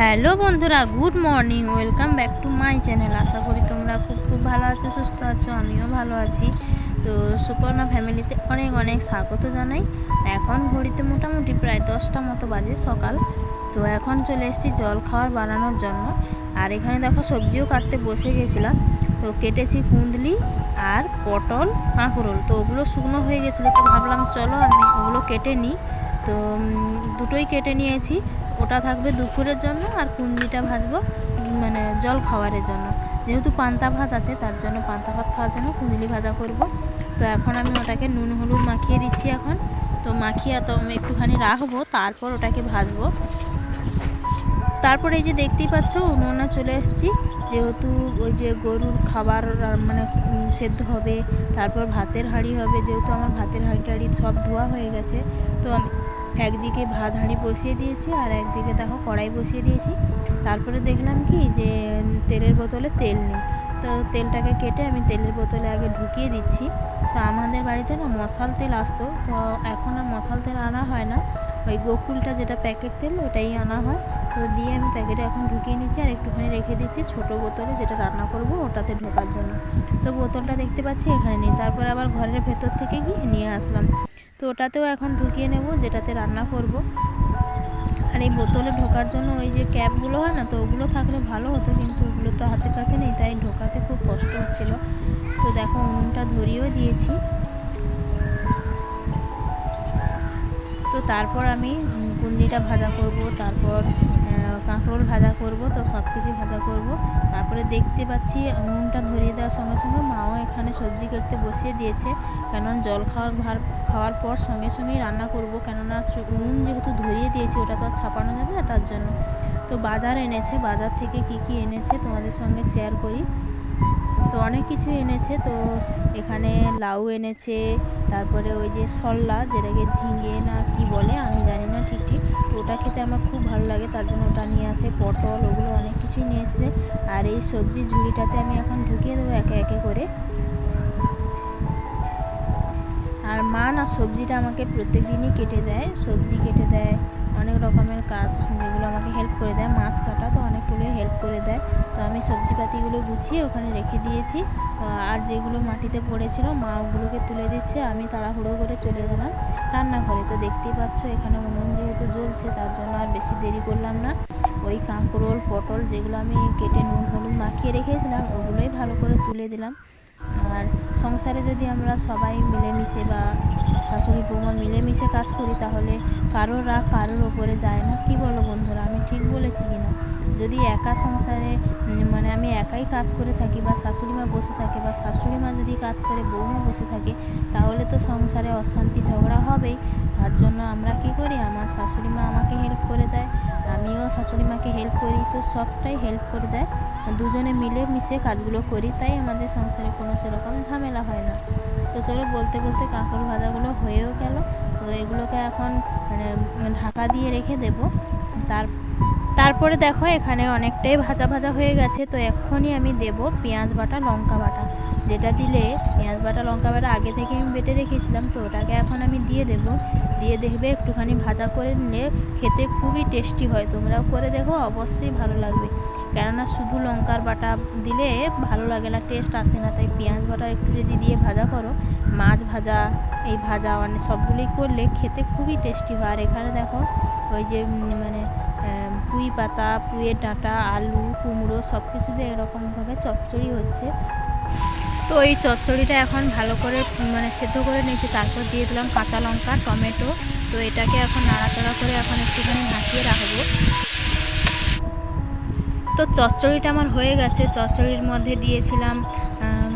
Hello বন্ধুরা, good morning, welcome back to my channel. আশা করি তোমরা খুব খুব ভালো আছো, সুস্থ আছো, আমিও ভালো আছি। তো সুপর্ণা ফ্যামিলিতে অনেক অনেক স্বাগত জানাই। এখন ঘড়িতে মোটামুটি প্রায় দশটা মতো বাজে সকাল। তো এখন চলে এসেছি জল খাওয়ার বানানোর জন্য। আর এখানে দেখো সবজিও কাটতে বসে গেছিলাম। তো কেটেছি কুন্দলি আর পটল, কাঁকরোল। তো ওগুলো শুকনো হয়ে গেছিল, তো ভাবলাম চলো আমি ওগুলো কেটে নিই। তো দুটোই কেটে নিয়েছি। ওটা থাকবে দুপুরের জন্য আর কুন্দিটা ভাজবো মানে জল খাওয়ারের জন্য। যেহেতু পান্তা ভাত আছে, তার জন্য পান্তা ভাত খাওয়ার জন্য কুন্দলি ভাজা করব। তো এখন আমি ওটাকে নুন হলুদ মাখিয়ে দিচ্ছি এখন। তো মাখিয়ে তো আমি একটুখানি রাখব, তারপর ওটাকে ভাজবো। তারপর এই যে দেখতেই পাচ্ছ, উনুনে চলে এসেছি। যেহেতু ওই যে গরুর খাবার মানে সেদ্ধ হবে, তারপর ভাতের হাঁড়ি হবে, যেহেতু আমার ভাতের হাঁড়ি টাড়ি সব ধোয়া হয়ে গেছে, তো আমি একদিকে ভাত, হাঁড়ি বসিয়ে দিয়েছি আর একদিকে দেখো কড়াই বসিয়ে দিয়েছি। তারপরে দেখলাম কি যে তেলের বোতলে তেল নেই। তো তেলটাকে কেটে আমি তেলের বোতলে আগে ঢুকিয়ে দিচ্ছি। তো আমাদের বাড়িতে না মশাল তেল আসতো। তো এখন আর মশাল তেল আনা হয় না। ওই গোকুলটা যেটা প্যাকেট তেল, ওটাই আনা হয়। তো দিয়ে আমি প্যাকেটে এখন ঢুকিয়ে নিচ্ছি আর একটুখানি রেখে দিচ্ছি ছোটো বোতলে যেটা রান্না করব ওটাতে ঢোকার জন্য। তো বোতলটা দেখতে পাচ্ছি এখানে নেই। তারপর আবার ঘরের ভেতর থেকে গিয়ে নিয়ে আসলাম। তো ওটাতেও এখন ঢুকিয়ে নেব, যেটাতে রান্না করব। আর এই বোতলে ঢোকার জন্য ওই যে ক্যাপগুলো হয় না, তো ওগুলো থাকলে ভালো হতো, কিন্তু ওগুলো তো হাতের কাছে নেই, তাই ঢোকাতে খুব কষ্ট হচ্ছিল। তো দেখো, উনুনটা ধরিয়েও দিয়েছি। তো তারপর আমি বুন্দিটা ভাজা করব, তারপর কাঁকরোল ভাজা করব, তো সব কিছু ভাজা করব। তারপরে দেখতে পাচ্ছি উনুনটা ধরিয়ে দেওয়ার সঙ্গে সঙ্গে মাও এখানে সবজি কাটতে বসিয়ে দিয়েছে। কেননা জল খাওয়ার ভার খাওয়ার পর সঙ্গে সঙ্গেই রান্না করব, কেননা উনুন যেহেতু ধরিয়ে দিয়েছি, ওটা তো আর ছাপানো যাবে না তার জন্য। তো বাজার এনেছে, বাজার থেকে কি কি এনেছে তোমাদের সঙ্গে শেয়ার করি। তো অনেক কিছু এনেছে, তো এখানে লাউ এনেছে, তারপরে ওই যে সল্লা, যেটাকে ঝিঙে খেতে আমার খুব ভালো লাগে, তার জন্য ওটা নিয়ে আসে, পটল ওগুলো অনেক কিছুই নিয়ে এসছে। আর এই সবজি ঝুড়িটাতে আমি এখন ঢুকিয়ে দেবো একে একে করে। আর মা না সবজিটা আমাকে প্রত্যেক দিনই কেটে দেয়, সবজি কেটে দেয়। অনেক রকমের কাজ যেগুলো আমাকে হেল্প করে দেয়। মাছ কাটা তো অনেকগুলো হেল্প করে দেয়। তো আমি সবজিপাতিগুলো গুছিয়ে ওখানে রেখে দিয়েছি। আর যেগুলো মাটিতে পড়েছিল, মা ওগুলোকে তুলে দিচ্ছে। আমি তাড়াহুড়ো করে চলে গেলাম রান্নাঘরে। তো দেখতেই পাচ্ছ, এখানে উনুন যেহেতু জ্বলছে, তার জন্য আর বেশি দেরি করলাম না। ওই কাঁকরোল, পটল যেগুলো আমি কেটে নুন, হলুদ মাখিয়ে রেখেছিলাম, ওগুলোই ভালো করে তুলে দিলাম। আর সংসারে যদি আমরা সবাই মিলেমিশে বা শাশুড়ি বৌমা মিলেমিশে কাজ করি, তাহলে কারোর রাগ কারোর ওপরে যায় না। কি বলো বন্ধুরা, আমি ঠিক বলেছি কি না? যদি একা সংসারে মানে আমি একাই কাজ করে থাকি বা শাশুড়ি মা বসে থাকে বা শাশুড়ি মা যদি কাজ করে, বৌমা বসে থাকে, তাহলে তো সংসারে অশান্তি ঝগড়া হবেই। তার জন্য আমরা কি করি? আমার শাশুড়ি মা আমাকে হেল্প করে দেয়, আমিও শাশুড়ি মাকে হেল্প করি, তো সবটাই হেল্প করে দেয়। দুজনে মিলে মিশে কাজগুলো করি, তাই আমাদের সংসারে কোনো সেরকম ঝামেলা হয় না। তো চলো বলতে বলতে কাঁকড় ভাজাগুলো হয়েও গেল। তো এগুলোকে এখন মানে ঢাকা দিয়ে রেখে দেব। তার, তারপরে দেখো এখানে অনেকটাই ভাজা ভাজা হয়ে গেছে। তো এক্ষুনি আমি দেব পেঁয়াজ বাটা, লঙ্কা বাটা। যেটা দিলে পেঁয়াজ বাটা, লঙ্কা বাটা আগে থেকে আমি বেটে রেখেছিলাম, তো ওটাকে এখন আমি দিয়ে দেব। দিয়ে দেখবে একটুখানি ভাজা করে নিলে খেতে খুবই টেস্টি হয়। তোমরাও করে দেখো, অবশ্যই ভালো লাগবে। কেননা শুধু লঙ্কার বাটা দিলে ভালো লাগে না, টেস্ট আসে না। তাই পেঁয়াজ বাটা একটু যদি দিয়ে ভাজা করো, মাছ ভাজা, এই ভাজা মানে সবগুলোই করলে খেতে খুবই টেস্টি হয়। আর এখানে দেখো, ওই যে মানে পুঁই পাতা পুঁয়ের ডাঁটা, আলু, কুমড়ো সব কিছু দিয়ে এরকমভাবে চচ্চড়ি হচ্ছে। তো এই চচ্চড়িটা এখন ভালো করে মানে সেদ্ধ করে নিয়েছি। তারপর দিয়ে দিলাম কাঁচা লঙ্কা, টমেটো। তো এটাকে এখন নাড়াচাড়া করে এখন একটুখানি ঢাকিয়ে রাখব। তো চচ্চড়িটা আমার হয়ে গেছে। চচ্চড়ির মধ্যে দিয়েছিলাম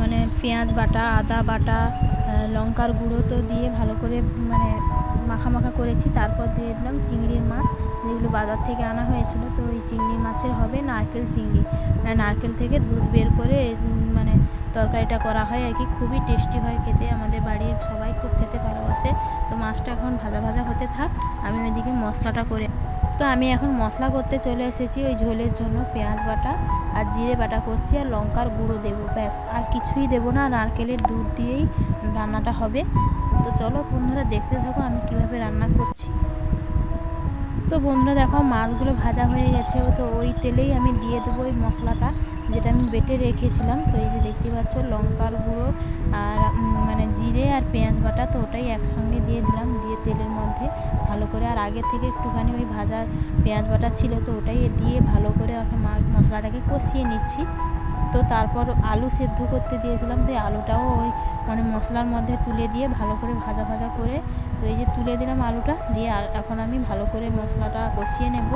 মানে পেঁয়াজ বাটা, আদা বাটা লঙ্কার গুঁড়ো তো দিয়ে ভালো করে মানে মাখা মাখা করেছি। তারপর দিয়ে দিলাম চিংড়ির মাছ। যেগুলো বাজার থেকে আনা হয়েছিল। তো ওই চিংড়ি মাছের হবে নারকেল চিংড়ি। নারকেল থেকে দুধ বের করে তরকারিটা করা হয় আর কি। খুবই টেস্টি হয় খেতে। আমাদের বাড়ির সবাই খুব খেতে ভালোবাসে। তো মাছটা এখন ভাজা ভাজা হতে থাক। আমি ওইদিকে মশলাটা করে তো আমি এখন মশলা করতে চলে এসেছি ওই ঝোলের জন্য পেঁয়াজ বাটা আর জিরে বাটা করছি আর লঙ্কার গুঁড়ো দেবো। ব্যাস, আর কিছুই দেবো না। নারকেলের দুধ দিয়েই রান্নাটা হবে। তো চলো বন্ধুরা দেখতে থাকো আমি কীভাবে রান্না করছি। তো বন্ধুরা দেখো, মাছগুলো ভাজা হয়ে গেছে। তো ওই তেলেই আমি দিয়ে দেবো ওই মশলাটা, যেটা আমি বেটে রেখেছিলাম। তো এই যে দেখতে পাচ্ছ, লঙ্কার গুঁড়ো আর মানে জিরে আর পেঁয়াজ বাটা, তো ওটাই একসঙ্গে দিয়ে দিলাম, দিয়ে তেলের মধ্যে ভালো করে। আর আগে থেকে একটুখানি ওই ভাজা পেঁয়াজ বাটা ছিল, তো ওটাই দিয়ে ভালো করে ওকে মশলাটাকে কষিয়ে নিচ্ছি। তো তারপর আলু সেদ্ধ করতে দিয়েছিলাম, তো আলুটাও ওই মানে মশলার মধ্যে তুলে দিয়ে ভালো করে ভাজা ভাজা করে তো এই যে তুলে দিলাম আলুটা, দিয়ে এখন আমি ভালো করে মশলাটা কষিয়ে নেব।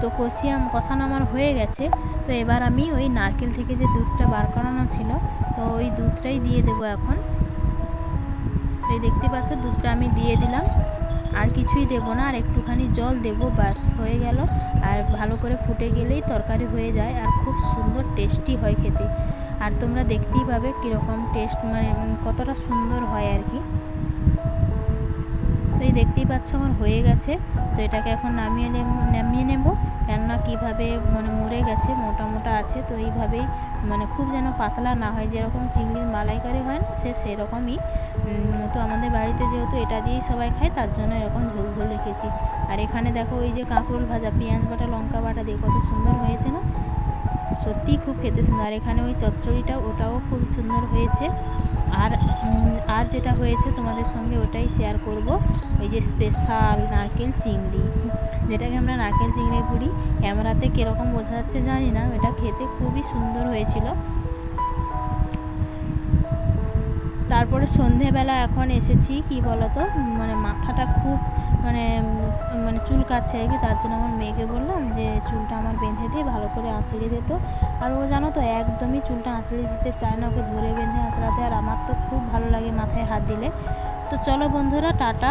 তো কষিয়ে কষানো আমার হয়ে গেছে। তো এবার আমি ওই নারকেল থেকে যে দুধটা বার করানো ছিল, তো ওই দুধটাই দিয়ে দেবো এখন। এই দেখতে পাচ্ছ, দুধটা আমি দিয়ে দিলাম। আর কিছুই দেবো না, আর একটুখানি জল দেবো, ব্যাস, হয়ে গেল। আর ভালো করে ফুটে গেলেই তরকারি হয়ে যায়, আর খুব সুন্দর টেস্টি হয় খেতে। আর তোমরা দেখতেই পাবে কীরকম টেস্ট মানে কতটা সুন্দর হয় আর কি। তো এই দেখতেই পাচ্ছ আমার হয়ে গেছে। তো এটাকে এখন নামিয়ে নেব নামিয়ে নেব। কেননা কীভাবে মানে মরে গেছে, মোটা মোটা আছে, তো এইভাবেই মানে খুব যেন পাতলা না হয়। যেরকম চিংড়ির মালাইকারি হয় না, সে সেরকমই। তো আমাদের বাড়িতে যেহেতু এটা দিয়েই সবাই খায়, তার জন্য এরকম ঝোল ঝোল রেখেছি। আর এখানে দেখো, ওই যে কাঁকরোল ভাজা, পেঁয়াজ বাটা, লঙ্কা বাটা দিয়ে কত সুন্দর হয়েছে না? সত্যিই খুব খেতে সুন্দর। আর এখানে ওই চচ্চড়িটা, ওটাও খুব সুন্দর হয়েছে। আর আর যেটা হয়েছে তোমাদের সঙ্গে ওটাই শেয়ার করব। ওই যে স্পেশাল নারকেল চিংড়ি, যেটাকে আমরা নারকেল চিংড়ি বলি। ক্যামেরাতে কীরকম বোঝা যাচ্ছে জানি না এটা খেতে খুবই সুন্দর হয়েছিল। তারপরে সন্ধেবেলা এখন এসেছি, কি বলতো? মানে মাথাটা খুব মানে মানে চুল কাটছে আর কি, তার জন্য আমার মেয়েকে বললাম যে, চুলটা আমার বেঁধে দিয়ে ভালো করে আঁচড়ে দিত আর ও জানো তো, একদমই চুলটা আঁচড়ে দিতে চায় না, ওকে ধরে বেঁধে আঁচড়াতে। আর আমার তো খুব ভালো লাগে মাথায় হাত দিলে। তো চলো বন্ধুরা, টাটা।